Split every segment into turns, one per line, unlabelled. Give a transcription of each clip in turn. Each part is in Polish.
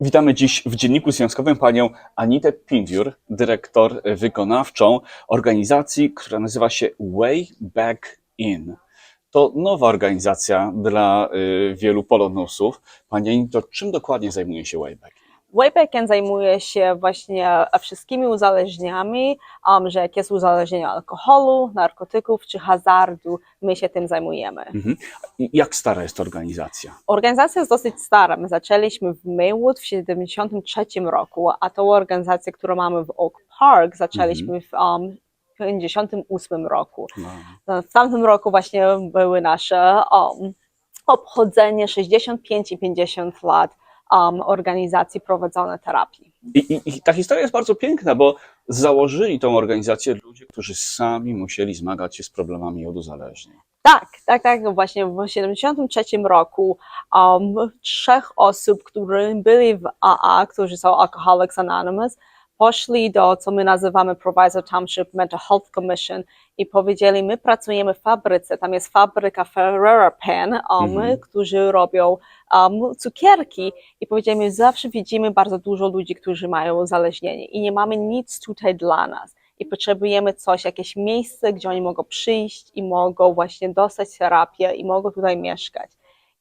Witamy dziś w Dzienniku Związkowym panią Anitę Pindiur, dyrektor wykonawczą organizacji, która nazywa się Way Back In. To nowa organizacja dla y, wielu polonusów. Pani Anito, czym dokładnie zajmuje się Way Back In?
Waybacken zajmuje się właśnie wszystkimi uzależnieniami, um, że jak jest uzależnienie alkoholu, narkotyków czy hazardu, my się tym zajmujemy.
Mhm. Jak stara jest organizacja?
Organizacja jest dosyć stara. My zaczęliśmy w Maywood w 1973 roku, a tą organizację, którą mamy w Oak Park, zaczęliśmy w um, 1958 roku.
No.
W tamtym roku właśnie były nasze um, obchodzenie 65 i 50 lat um, organizacji prowadzone terapii.
I, i, I ta historia jest bardzo piękna, bo założyli tą organizację ludzie, którzy sami musieli zmagać się z problemami od uzależnień.
Tak, tak, tak. No Właśnie w 73 roku um, trzech osób, którzy byli w AA, którzy są Alcoholics Anonymous, poszli do, co my nazywamy Proviso Township Mental Health Commission i powiedzieli, my pracujemy w fabryce, tam jest fabryka Ferrera Pen, um,
Mhm.
którzy robią um, cukierki i powiedzieli, my zawsze widzimy bardzo dużo ludzi, którzy mają uzależnienie i nie mamy nic tutaj dla nas i potrzebujemy coś, jakieś miejsce, gdzie oni mogą przyjść i mogą właśnie dostać terapię i mogą tutaj mieszkać.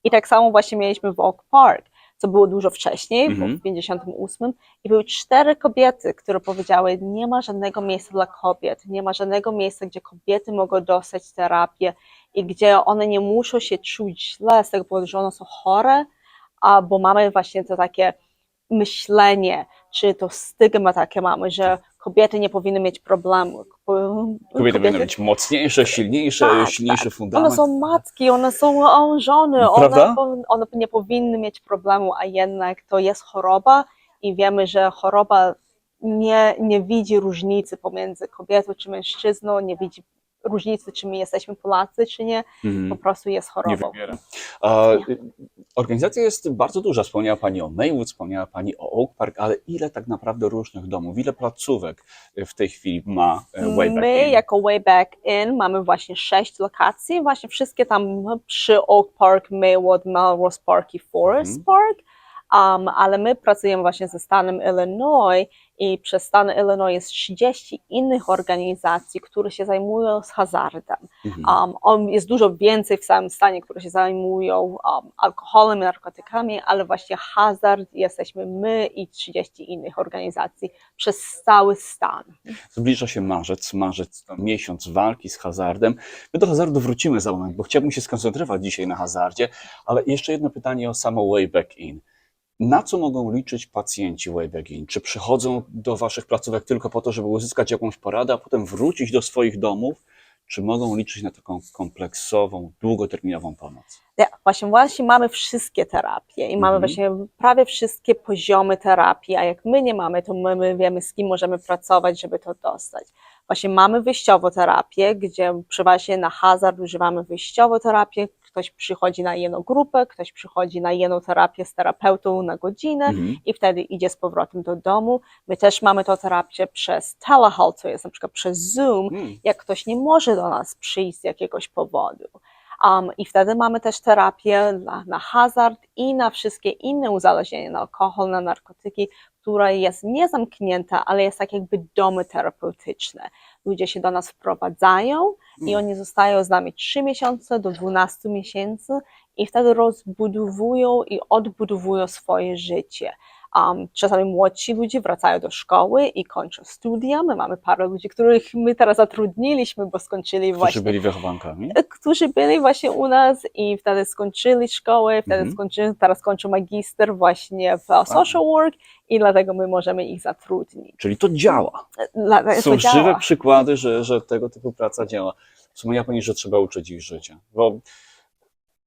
I tak samo właśnie mieliśmy w Oak Park, co było dużo wcześniej,
Mhm.
w 58 i były cztery kobiety, które powiedziały, nie ma żadnego miejsca dla kobiet, nie ma żadnego miejsca, gdzie kobiety mogą dostać terapię i gdzie one nie muszą się czuć źle z tego powodu, że one są chore, a bo mamy właśnie to takie myślenie, czy to stygma takie mamy, że kobiety nie powinny mieć problemu. Ko-
Kobiety powinny być mocniejsze, silniejsze,
Tak,
silniejszy
One
fundament.
są matki, one są żony, one, one nie powinny mieć problemu, a jednak to jest choroba i wiemy, że choroba nie, nie widzi różnicy pomiędzy kobietą czy mężczyzną, nie widzi różnicy, czy my jesteśmy Polacy, czy nie,
Mhm.
po prostu jest
Nie
chorobą.
wybiera. A, y, organizacja jest bardzo duża. Wspomniała Pani o Maywood, wspomniała Pani o Oak Park, ale ile tak naprawdę różnych domów, ile placówek y, w tej chwili ma e, Way Back
My
In?
jako Way Back In mamy właśnie sześć lokacji, właśnie wszystkie tam przy Oak Park, Maywood, Melrose Park i Forest
Mhm.
Park, um, ale my pracujemy właśnie ze stanem Illinois i przez stan Illinois jest 30 innych organizacji, które się zajmują z hazardem.
Mhm.
Um, on jest dużo więcej w samym stanie, które się zajmują um, alkoholem, narkotykami, ale właśnie hazard jesteśmy my i 30 innych organizacji przez cały stan.
Zbliża się marzec, marzec to miesiąc walki z hazardem. My do hazardu wrócimy za moment, bo chciałbym się skoncentrować dzisiaj na hazardzie, ale jeszcze jedno pytanie o samo Way Back In. Na co mogą liczyć pacjenci Way Back In? Czy przychodzą do Waszych placówek tylko po to, żeby uzyskać jakąś poradę, a potem wrócić do swoich domów? Czy mogą liczyć na taką kompleksową, długoterminową pomoc?
Ja, właśnie, właśnie mamy wszystkie terapie i mamy
Mhm.
właśnie prawie wszystkie poziomy terapii, a jak my nie mamy, to my, my wiemy, z kim możemy pracować, żeby to dostać. Właśnie mamy wyjściową terapię, gdzie przeważnie na hazard używamy wyjściową terapię, ktoś przychodzi na jedną grupę, ktoś przychodzi na jedną terapię z terapeutą na godzinę
Mhm.
i wtedy idzie z powrotem do domu. My też mamy tą terapię przez telehealth, to jest na przykład przez Zoom,
Mm.
jak ktoś nie może do nas przyjść z jakiegoś powodu. Um, I wtedy mamy też terapię na, na hazard i na wszystkie inne uzależnienia, na alkohol, na narkotyki, która jest niezamknięta, ale jest tak jakby domy terapeutyczne. Ludzie się do nas wprowadzają i
Mm.
oni zostają z nami 3 miesiące do 12 miesięcy i wtedy rozbudowują i odbudowują swoje życie. Um, czasami młodsi ludzie wracają do szkoły i kończą studia. My mamy parę ludzi, których my teraz zatrudniliśmy, bo skończyli
Którzy
właśnie
byli wychowankami?
którzy byli właśnie u nas i wtedy skończyli szkołę, wtedy
Mhm.
skończyli, teraz kończą magister właśnie w social work i dlatego my możemy ich zatrudnić.
Czyli to działa. Są
działa.
żywe przykłady, że, że tego typu praca działa. Wspomniała Pani, że trzeba uczyć ich życia. Bo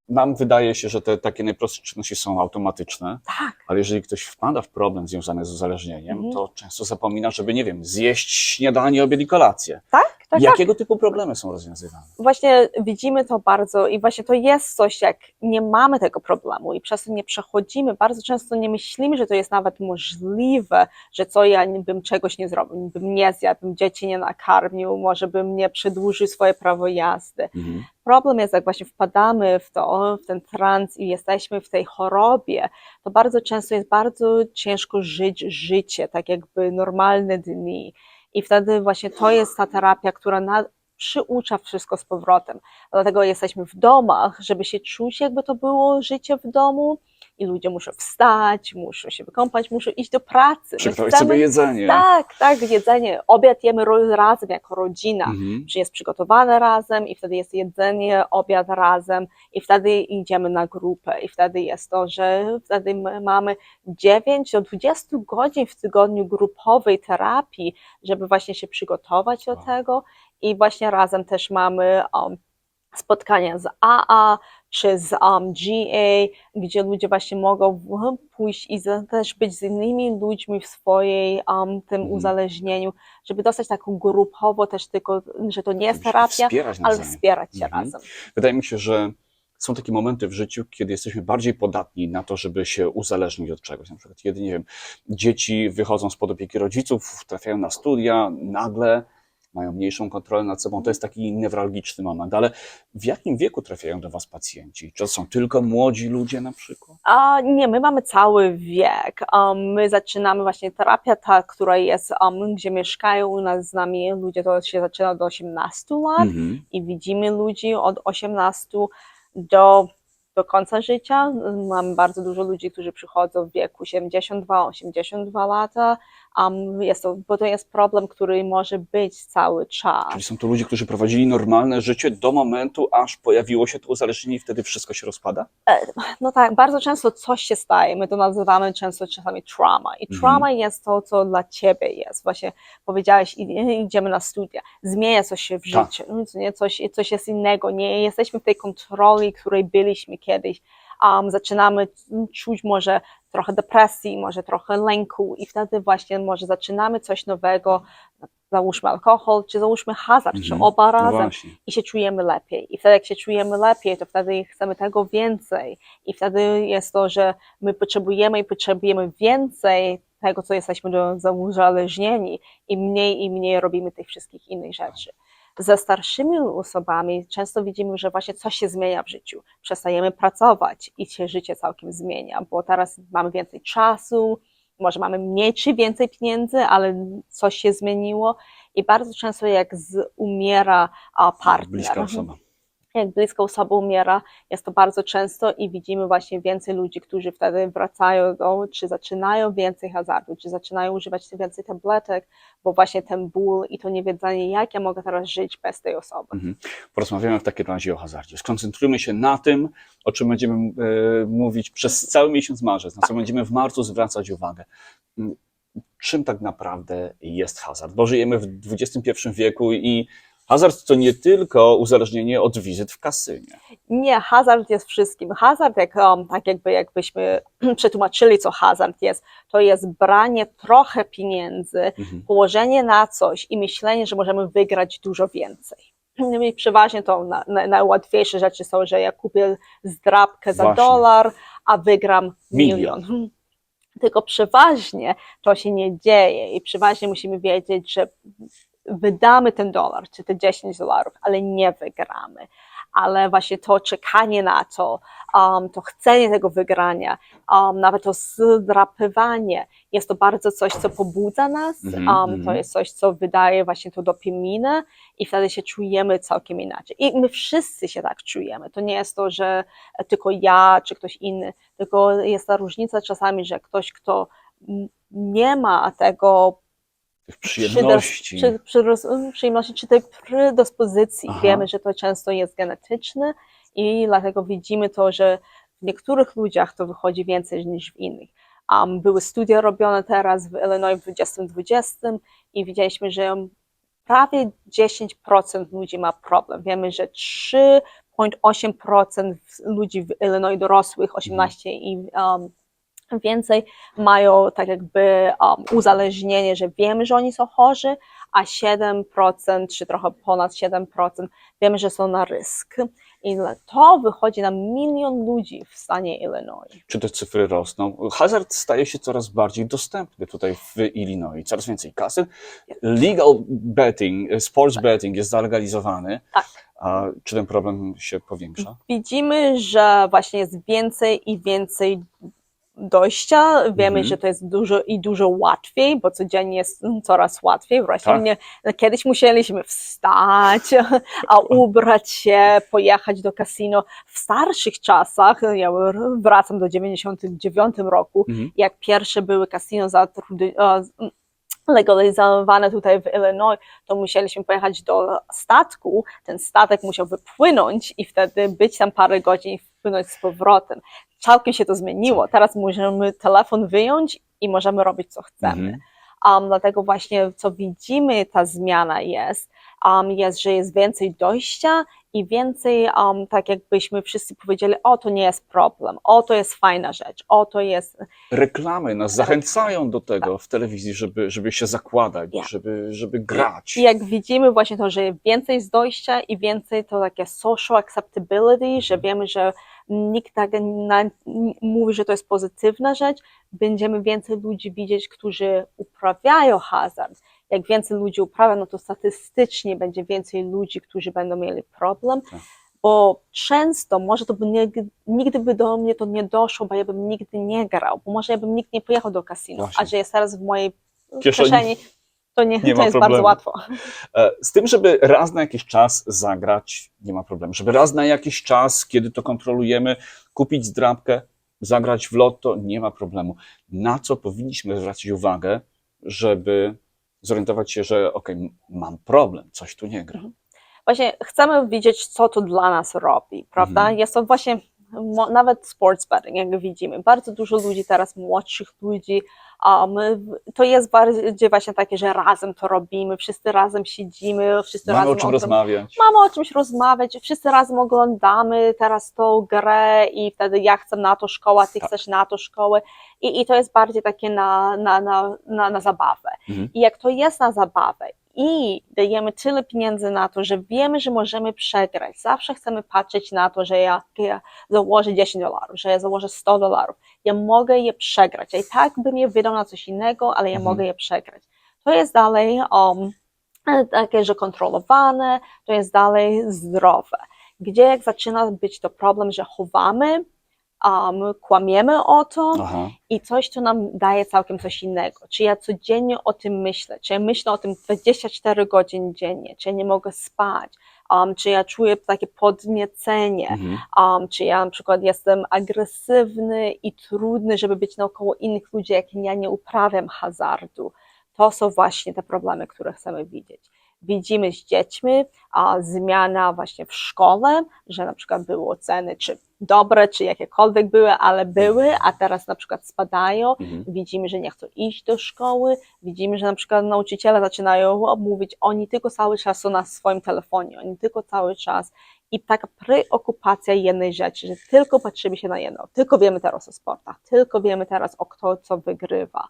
nam wydaje się, że te takie najprostsze czynności są automatyczne,
Tak,
ale jeżeli ktoś wpada w problem związany z uzależnieniem,
Mhm.
to często zapomina, żeby, nie wiem, zjeść śniadanie, obiad i kolację.
tak, tak.
Jakiego typu problemy są rozwiązywane?
Właśnie widzimy to bardzo i właśnie to jest coś, jak nie mamy tego problemu i przez to nie przechodzimy. Bardzo często nie myślimy, że to jest nawet możliwe, że co ja bym czegoś nie zrobił, bym nie zjadł, bym dzieci nie nakarmił, może bym nie przedłużył swoje prawo jazdy.
Mhm.
problem jest, jak właśnie wpadamy w to, w ten trans i jesteśmy w tej chorobie, to bardzo często jest bardzo ciężko żyć życie, tak jakby normalne dni. I wtedy właśnie to jest ta terapia, która na, przyucza wszystko z powrotem. Dlatego jesteśmy w domach, żeby się czuć, jakby to było życie w domu. I ludzie muszą wstać, muszą się wykąpać, muszą iść do pracy.
Przygotować
chcemy-
sobie jedzenie.
Tak, tak, jedzenie. Obiad jemy razem jako rodzina
Mhm.
czy jest przygotowane razem i wtedy jest jedzenie, obiad razem i wtedy idziemy na grupę i wtedy jest to, że wtedy my mamy 9 do 20 godzin w tygodniu grupowej terapii, żeby właśnie się przygotować do
Wow.
tego i właśnie razem też mamy um, spotkania z AA czy z um, GA, gdzie ludzie właśnie mogą pójść i też być z innymi ludźmi w swojej um, tym
Mhm.
uzależnieniu, żeby dostać taką grupowo też tylko, że to nie jest terapia,
Wspierać
ale wspierać się
Mhm.
razem.
Wydaje mi się, że są takie momenty w życiu, kiedy jesteśmy bardziej podatni na to, żeby się uzależnić od czegoś. Na przykład, kiedy, nie wiem, dzieci wychodzą spod opieki rodziców, trafiają na studia, nagle mają mniejszą kontrolę nad sobą. To jest taki newralgiczny moment. Ale w jakim wieku trafiają do Was pacjenci? Czy to są tylko młodzi ludzie na przykład?
A nie, my mamy cały wiek. Um, my zaczynamy właśnie terapia ta, która jest, um, gdzie mieszkają u nas z nami ludzie, to się zaczyna od 18 lat
Mhm.
i widzimy ludzi od 18 do, do końca życia. Mamy bardzo dużo ludzi, którzy przychodzą w wieku 72-82 lata. Um, jest to, bo to jest problem, który może być cały czas.
Czyli są to ludzie, którzy prowadzili normalne życie do momentu, aż pojawiło się to uzależnienie i wtedy wszystko się rozpada?
No tak, bardzo często coś się staje. My to nazywamy często czasami trauma. I
Mhm.
trauma jest to, co dla ciebie jest. Właśnie powiedziałeś, idziemy na studia, zmienia coś się w
Tak.
życiu, nie? Coś, coś jest innego. Nie jesteśmy w tej kontroli, której byliśmy kiedyś. Um, zaczynamy czuć może trochę depresji, może trochę lęku i wtedy właśnie może zaczynamy coś nowego, załóżmy alkohol, czy załóżmy hazard, czy
Mhm.
oba
No
razem
właśnie.
i się czujemy lepiej. I wtedy, jak się czujemy lepiej, to wtedy chcemy tego więcej. I wtedy jest to, że my potrzebujemy i potrzebujemy więcej tego, co jesteśmy uzależnieni, i mniej i mniej robimy tych wszystkich innych rzeczy. Ze starszymi osobami często widzimy, że właśnie coś się zmienia w życiu. Przestajemy pracować i się życie całkiem zmienia, bo teraz mamy więcej czasu, może mamy mniej czy więcej pieniędzy, ale coś się zmieniło i bardzo często jak z, umiera partner,
Bliska osoba.
Jak bliska osoba umiera, jest to bardzo często i widzimy właśnie więcej ludzi, którzy wtedy wracają do, czy zaczynają więcej hazardu, czy zaczynają używać więcej tabletek, bo właśnie ten ból i to niewiedzenie, jak ja mogę teraz żyć bez tej osoby.
Mhm. Porozmawiamy w takim razie o hazardzie. Skoncentrujmy się na tym, o czym będziemy e, mówić przez cały miesiąc marzec, na co będziemy w marcu zwracać uwagę. Mm, Czym tak naprawdę jest hazard? Bo żyjemy w XXI wieku i hazard to nie tylko uzależnienie od wizyt w kasynie.
Nie, hazard jest wszystkim. Hazard, jak, um, tak jakby jakbyśmy przetłumaczyli, co hazard jest, to jest branie trochę pieniędzy,
Mhm.
położenie na coś i myślenie, że możemy wygrać dużo więcej. No I przeważnie to na, na, najłatwiejsze rzeczy są, że ja kupię zdrabkę za
Właśnie.
dolar, a wygram
Milion.
milion. Tylko przeważnie to się nie dzieje i przeważnie musimy wiedzieć, że wydamy ten dolar, czy te 10 dolarów, ale nie wygramy. Ale właśnie to czekanie na to, um, to chcenie tego wygrania, um, nawet to zdrapywanie, jest to bardzo coś, co pobudza nas,
Mhm,
um,
mhm.
to jest coś, co wydaje właśnie to dopaminę i wtedy się czujemy całkiem inaczej. I my wszyscy się tak czujemy. To nie jest to, że tylko ja czy ktoś inny, tylko jest ta różnica czasami, że ktoś, kto nie ma tego
Tych przyjemności.
Przy, przy, przyjemności czy tej predyspozycji.
Aha.
Wiemy, że to często jest genetyczne i dlatego widzimy to, że w niektórych ludziach to wychodzi więcej niż w innych. Um, były studia robione teraz w Illinois w 2020 i widzieliśmy, że prawie 10% ludzi ma problem. Wiemy, że 3,8% ludzi w Illinois dorosłych, 18 i um, więcej mają tak jakby um, uzależnienie, że wiemy, że oni są chorzy, a 7% czy trochę ponad 7% wiemy, że są na rysk. I to wychodzi na milion ludzi w stanie Illinois.
Czy te cyfry rosną? Hazard staje się coraz bardziej dostępny tutaj w Illinois. Coraz więcej kasyn. Legal betting, sports betting jest zalegalizowany.
Tak.
A czy ten problem się powiększa?
Widzimy, że właśnie jest więcej i więcej dojścia. Wiemy,
Mhm.
że to jest dużo i dużo łatwiej, bo codziennie jest coraz łatwiej. Właśnie
Tak.
kiedyś musieliśmy wstać, a ubrać się, pojechać do kasino. W starszych czasach, ja wracam do 99 roku,
Mhm.
jak pierwsze były kasino e, legalizowane tutaj w Illinois, to musieliśmy pojechać do statku, ten statek musiał wypłynąć i wtedy być tam parę godzin i wpłynąć z powrotem. Całkiem się to zmieniło. Teraz możemy telefon wyjąć i możemy robić co chcemy.
Mhm.
Um, dlatego właśnie co widzimy, ta zmiana jest, um, jest, że jest więcej dojścia i więcej, um, tak jakbyśmy wszyscy powiedzieli, o to nie jest problem, o to jest fajna rzecz, o to jest,
Reklamy nas zachęcają do tego w telewizji, żeby, żeby się zakładać,
Ja.
żeby, żeby grać.
I jak widzimy właśnie to, że więcej jest dojścia i więcej to takie social acceptability, że wiemy, że nikt tak na, mówi, że to jest pozytywna rzecz, będziemy więcej ludzi widzieć, którzy uprawiają hazard. Jak więcej ludzi uprawia, no to statystycznie będzie więcej ludzi, którzy będą mieli problem,
Tak.
bo często może to by nie, nigdy by do mnie to nie doszło, bo ja bym nigdy nie grał, bo może ja bym nigdy nie pojechał do kasino,
Właśnie.
a że jest teraz w mojej
Kieszeni.
kieszeni, to nie,
Nie
to jest
problemu.
bardzo łatwo.
E, Z tym, żeby raz na jakiś czas zagrać, nie ma problemu. Żeby raz na jakiś czas, kiedy to kontrolujemy, kupić zdrabkę, zagrać w lotto, nie ma problemu. Na co powinniśmy zwracać uwagę, żeby zorientować się, że ok, mam problem, coś tu nie gra.
właśnie chcemy widzieć, co to dla nas robi, prawda?
Mhm.
Jest to właśnie nawet sports betting, jak widzimy. Bardzo dużo ludzi teraz, młodszych ludzi, um, to jest bardziej właśnie takie, że razem to robimy, wszyscy razem siedzimy, wszyscy
Mamy
razem
o czym rozmawiać.
Mamy o czymś rozmawiać, wszyscy razem oglądamy teraz tą grę i wtedy ja chcę na to szkołę, ty
Tak.
chcesz na to szkołę i, i to jest bardziej takie na, na, na, na, na zabawę.
Mhm.
I jak to jest na zabawę i dajemy tyle pieniędzy na to, że wiemy, że możemy przegrać, zawsze chcemy patrzeć na to, że ja, ja założę 10 dolarów, że ja założę 100 dolarów, ja mogę je przegrać, ja i tak bym je wydał na coś innego, ale ja
Mhm.
mogę je przegrać. To jest dalej um, takie, że kontrolowane, to jest dalej zdrowe. Gdzie jak zaczyna być to problem, że chowamy, um, kłamiemy o to
Aha.
i coś, co nam daje całkiem coś innego. Czy ja codziennie o tym myślę, czy ja myślę o tym 24 godzin dziennie, czy ja nie mogę spać, um, czy ja czuję takie podniecenie,
Mhm.
um, czy ja na przykład jestem agresywny i trudny, żeby być naokoło innych ludzi, jak ja nie uprawiam hazardu. To są właśnie te problemy, które chcemy widzieć. Widzimy z dziećmi a, zmiana właśnie w szkole, że na przykład były oceny, czy dobre, czy jakiekolwiek były, ale były, a teraz na przykład spadają.
Mhm.
Widzimy, że nie chcą iść do szkoły. Widzimy, że na przykład nauczyciele zaczynają mówić, oni tylko cały czas są na swoim telefonie, oni tylko cały czas. I taka preokupacja jednej rzeczy, że tylko patrzymy się na jedno, tylko wiemy teraz o sportach, tylko wiemy teraz o kto co wygrywa.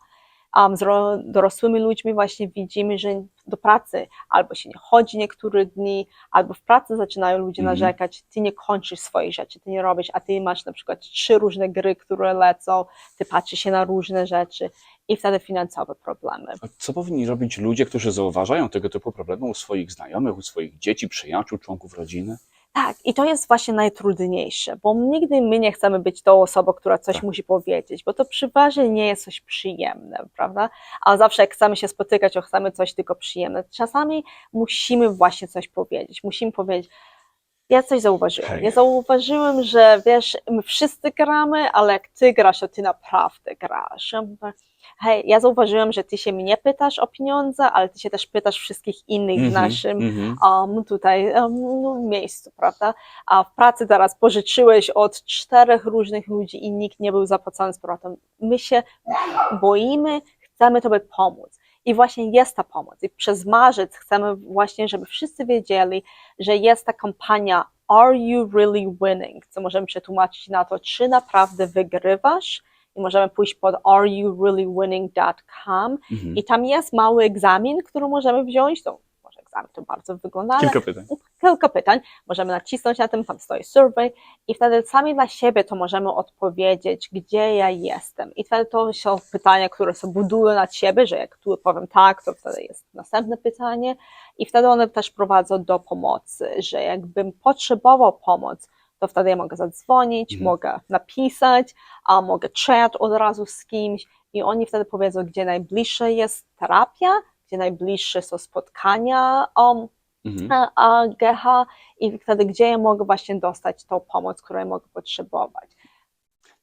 Z ro- dorosłymi ludźmi właśnie widzimy, że do pracy albo się nie chodzi niektóre dni, albo w pracy zaczynają ludzie
Mhm.
narzekać, ty nie kończysz swoich rzeczy, ty nie robisz, a ty masz na przykład trzy różne gry, które lecą, ty patrzysz się na różne rzeczy i wtedy finansowe problemy.
A co powinni robić ludzie, którzy zauważają tego typu problemy u swoich znajomych, u swoich dzieci, przyjaciół, członków rodziny?
Tak, i to jest właśnie najtrudniejsze, bo nigdy my nie chcemy być tą osobą, która coś
Tak.
musi powiedzieć, bo to przeważnie nie jest coś przyjemne, prawda? A zawsze jak chcemy się spotykać, to chcemy coś tylko przyjemne. Czasami musimy właśnie coś powiedzieć, musimy powiedzieć, ja coś zauważyłem.
Hej.
Ja zauważyłem, że wiesz, my wszyscy gramy, ale jak ty grasz, to ty naprawdę grasz. Ja mówię, Hej, ja zauważyłem, że ty się mnie pytasz o pieniądze, ale ty się też pytasz wszystkich innych w
Mhm,
naszym
mhm.
um, tutaj um, miejscu, prawda? A w pracy teraz pożyczyłeś od czterech różnych ludzi i nikt nie był zapłacony z powrotem. My się boimy, chcemy Tobie pomóc. I właśnie jest ta pomoc. I przez marzec chcemy właśnie, żeby wszyscy wiedzieli, że jest ta kampania Are you really winning? Co możemy przetłumaczyć na to, czy naprawdę wygrywasz? I możemy pójść pod areyourellywinning.com
Mhm.
i tam jest mały egzamin, który możemy wziąć. To może egzamin to bardzo wygląda,
Kilka pytań.
kilka pytań. Możemy nacisnąć na tym, tam stoi survey i wtedy sami dla siebie to możemy odpowiedzieć, gdzie ja jestem. I wtedy to są pytania, które się budują nad siebie, że jak tu powiem tak, to wtedy jest następne pytanie i wtedy one też prowadzą do pomocy, że jakbym potrzebował pomoc, to wtedy ja mogę zadzwonić,
Mhm.
mogę napisać, a mogę chat od razu z kimś i oni wtedy powiedzą, gdzie najbliższa jest terapia, gdzie najbliższe są spotkania um,
Mhm.
a, GH i wtedy gdzie ja mogę właśnie dostać tą pomoc, której mogę potrzebować.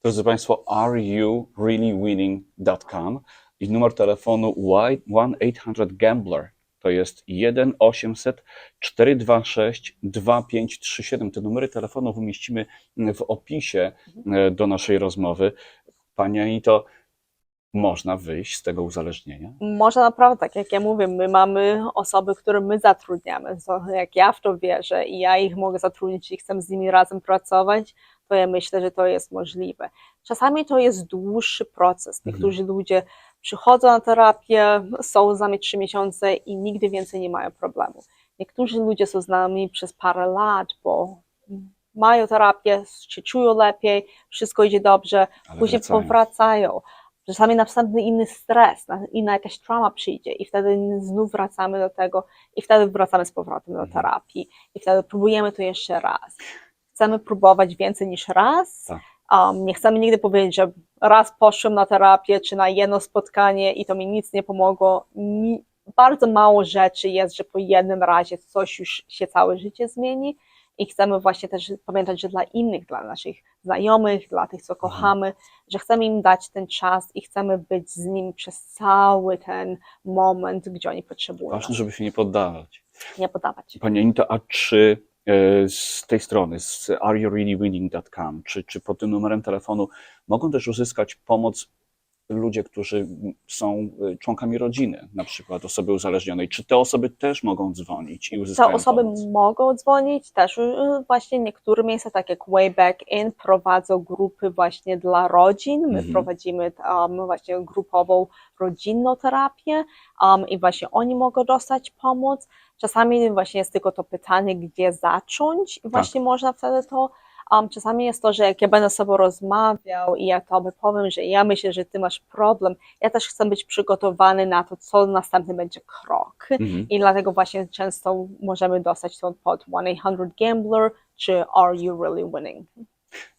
Drodzy Państwo, areyourellywinning.com i numer telefonu 1-800-GAMBLER to jest 1-800-426-2537. Te numery telefonów umieścimy w opisie e, do naszej rozmowy. Pani Anito, można wyjść z tego uzależnienia?
Może naprawdę, tak jak ja mówię, my mamy osoby, które my zatrudniamy. Jak ja w to wierzę i ja ich mogę zatrudnić i chcę z nimi razem pracować, to ja myślę, że to jest możliwe. Czasami to jest dłuższy proces. Niektórzy ludzie przychodzą na terapię, są z nami trzy miesiące i nigdy więcej nie mają problemu. Niektórzy ludzie są z nami przez parę lat, bo mają terapię, się czują lepiej, wszystko idzie dobrze,
Ale
później
wracają.
powracają. Czasami następny inny stres, na- inna jakaś trauma przyjdzie i wtedy znów wracamy do tego i wtedy wracamy z powrotem do
Mhm.
terapii i wtedy próbujemy to jeszcze raz. Chcemy próbować więcej niż raz.
Tak.
Um, nie chcemy nigdy powiedzieć, że raz poszłem na terapię czy na jedno spotkanie i to mi nic nie pomogło. Ni- bardzo mało rzeczy jest, że po jednym razie coś już się całe życie zmieni i chcemy właśnie też pamiętać, że dla innych, dla naszych znajomych, dla tych, co kochamy, że chcemy im dać ten czas i chcemy być z nimi przez cały ten moment, gdzie oni potrzebują.
Ważne, żeby się nie poddawać.
Nie podawać.
Pani Anito, a czy z tej strony, z areyourellywinning.com, czy, czy pod tym numerem telefonu mogą też uzyskać pomoc ludzie, którzy są e, członkami rodziny, na przykład osoby uzależnionej? Czy te osoby też mogą dzwonić i
Te
uzyskają
osoby
pomoc?
mogą dzwonić, też y, właśnie niektóre miejsca, tak jak Wayback In, prowadzą grupy właśnie dla rodzin. My
Mhm.
prowadzimy um, właśnie grupową rodzinną terapię um, i właśnie oni mogą dostać pomoc. Czasami właśnie jest tylko to pytanie, gdzie zacząć i właśnie można wtedy to Um, czasami jest to, że jak ja będę z sobą rozmawiał i ja tobie powiem, że ja myślę, że ty masz problem, ja też chcę być przygotowany na to, co następny będzie krok.
Mhm.
I dlatego właśnie często możemy dostać to pod 1-800-GAMBLER czy Are You Really Winning?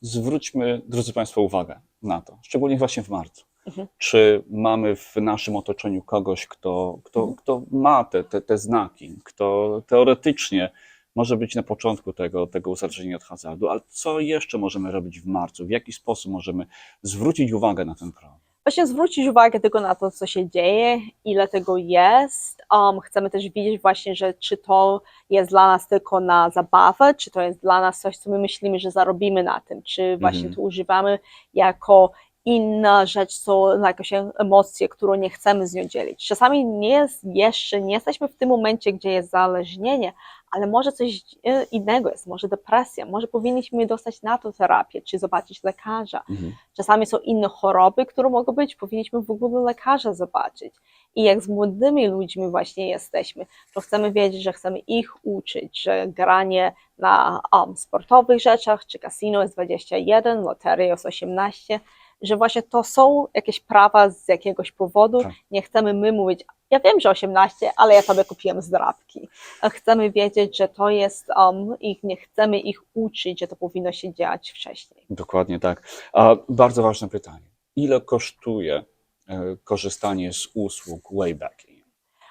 Zwróćmy, drodzy Państwo, uwagę na to, szczególnie właśnie w marcu.
Mhm.
Czy mamy w naszym otoczeniu kogoś, kto, kto,
Mhm.
kto ma te, te, te znaki, kto teoretycznie może być na początku tego, tego uzależnienia od hazardu, ale co jeszcze możemy robić w marcu? W jaki sposób możemy zwrócić uwagę na ten problem?
Właśnie zwrócić uwagę tylko na to, co się dzieje, ile tego jest. Um, chcemy też widzieć właśnie, że czy to jest dla nas tylko na zabawę, czy to jest dla nas coś, co my myślimy, że zarobimy na tym, czy właśnie
Mhm.
to używamy jako inna rzecz, co na jakąś emocję, którą nie chcemy z nią dzielić. Czasami nie jest jeszcze, nie jesteśmy w tym momencie, gdzie jest zależnienie, ale może coś e, innego jest, może depresja, może powinniśmy dostać na to terapię, czy zobaczyć lekarza.
Mhm.
Czasami są inne choroby, które mogą być, powinniśmy w ogóle lekarza zobaczyć. I jak z młodymi ludźmi właśnie jesteśmy, to chcemy wiedzieć, że chcemy ich uczyć, że granie na um, sportowych rzeczach, czy kasino jest 21, loteria jest 18, że właśnie to są jakieś prawa z jakiegoś powodu.
Tak.
Nie chcemy my mówić, ja wiem, że 18, ale ja sobie kupiłem zdrabki. Chcemy wiedzieć, że to jest um, ich, nie chcemy ich uczyć, że to powinno się dziać wcześniej.
Dokładnie tak. A bardzo ważne pytanie. Ile kosztuje e, korzystanie z usług Waybacking?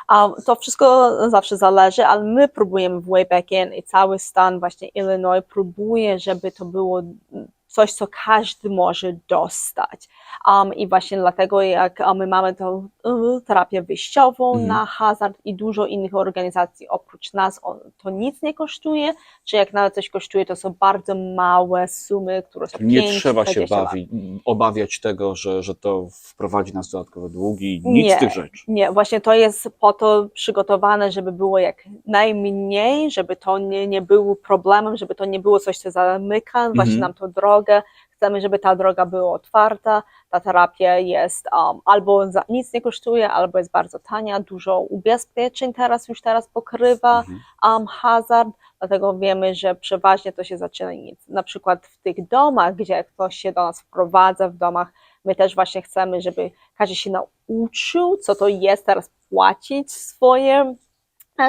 A to wszystko zawsze zależy, ale my próbujemy w Wayback In i cały stan właśnie Illinois próbuje, żeby to było coś, co każdy może dostać. Um, I właśnie dlatego, jak my mamy tą uh, terapię wyjściową
Mhm.
na hazard i dużo innych organizacji oprócz nas, to nic nie kosztuje, czy jak nawet coś kosztuje, to są bardzo małe sumy, które są
Nie
5,
trzeba się
20 lat.
bawić, obawiać tego, że, że to wprowadzi nas dodatkowe długi. Nic
Nie.
z tych rzeczy.
Nie, właśnie to jest po to przygotowane, żeby było jak najmniej, żeby to nie, nie było problemem, żeby to nie było coś, co zamyka właśnie
Mhm.
nam tą drogę. Chcemy, żeby ta droga była otwarta, ta terapia jest um, albo za, nic nie kosztuje, albo jest bardzo tania. Dużo ubezpieczeń teraz już teraz pokrywa
Mhm.
um, hazard, dlatego wiemy, że przeważnie to się zaczyna nic. Na przykład w tych domach, gdzie ktoś się do nas wprowadza w domach, my też właśnie chcemy, żeby każdy się nauczył, co to jest teraz płacić swoje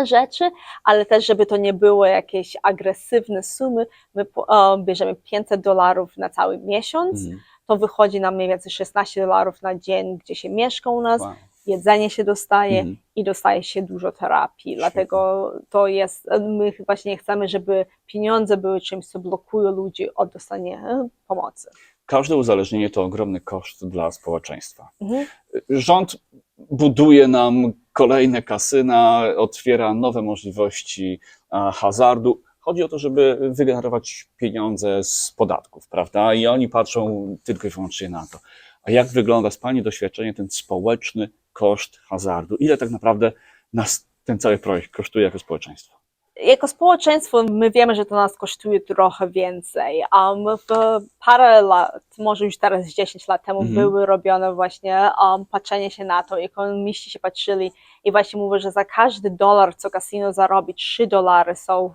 rzeczy, ale też, żeby to nie było jakieś agresywne sumy. My e, bierzemy 500 dolarów na cały miesiąc,
Mhm.
to wychodzi nam mniej więcej 16 dolarów na dzień, gdzie się mieszka u nas,
Wow.
jedzenie się dostaje
Mhm.
i dostaje się dużo terapii. Dlatego to jest, my właśnie chcemy, żeby pieniądze były czymś, co blokuje ludzi od dostania pomocy.
Każde uzależnienie to ogromny koszt dla społeczeństwa.
Mhm.
Rząd buduje nam kolejne kasyna, otwiera nowe możliwości hazardu. Chodzi o to, żeby wygenerować pieniądze z podatków, prawda? I oni patrzą tylko i wyłącznie na to. A jak wygląda z Pani doświadczenie ten społeczny koszt hazardu? Ile tak naprawdę nas ten cały projekt kosztuje jako społeczeństwo?
Jako społeczeństwo my wiemy, że to nas kosztuje trochę więcej. Um, w parę lat, może już teraz 10 lat temu,
Mhm.
były robione właśnie um, patrzenie się na to. Ekonomiści się patrzyli i właśnie mówią, że za każdy dolar, co kasino zarobi, 3 dolary są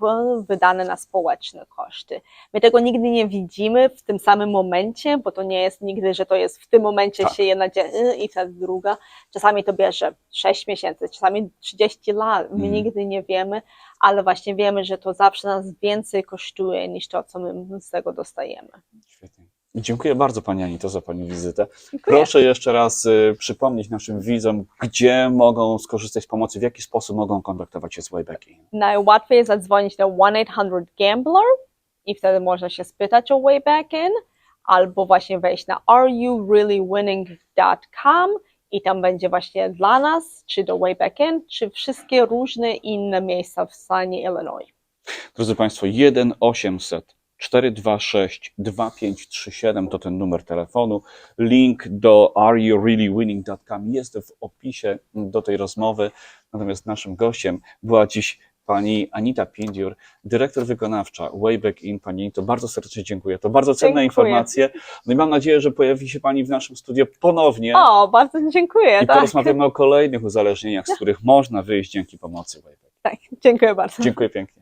wydane na społeczne koszty. My tego nigdy nie widzimy w tym samym momencie, bo to nie jest nigdy, że to jest w tym momencie
Tak.
się jedna dzieje i wtedy druga. Czasami to bierze 6 miesięcy, czasami 30 lat. My
Mhm.
nigdy nie wiemy, ale właśnie wiemy, że to zawsze nas więcej kosztuje niż to, co my z tego dostajemy.
Świetnie. Dziękuję bardzo Pani Anito za Pani wizytę.
Dziękuję.
Proszę jeszcze raz y, przypomnieć naszym widzom, gdzie mogą skorzystać z pomocy, w jaki sposób mogą kontaktować się z Wayback In.
Najłatwiej jest zadzwonić na 1-800-GAMBLER i wtedy można się spytać o Wayback In, albo właśnie wejść na areyoreallywinning.com i tam będzie właśnie dla nas, czy do Wayback In, czy wszystkie różne inne miejsca w stanie Illinois.
Drodzy Państwo, 1 800 426 2537 to ten numer telefonu. Link do areyoreallywinning.com jest w opisie do tej rozmowy. Natomiast naszym gościem była dziś pani Anita Pindziur, dyrektor wykonawcza Wayback In. Pani Anito, bardzo serdecznie dziękuję. To bardzo cenne
Dziękuję.
informacje. No i mam nadzieję, że pojawi się Pani w naszym studio ponownie
O, bardzo dziękuję.
i
Tak,
porozmawiamy o kolejnych uzależnieniach, z których można wyjść dzięki pomocy Wayback.
tak, dziękuję bardzo.
Dziękuję pięknie.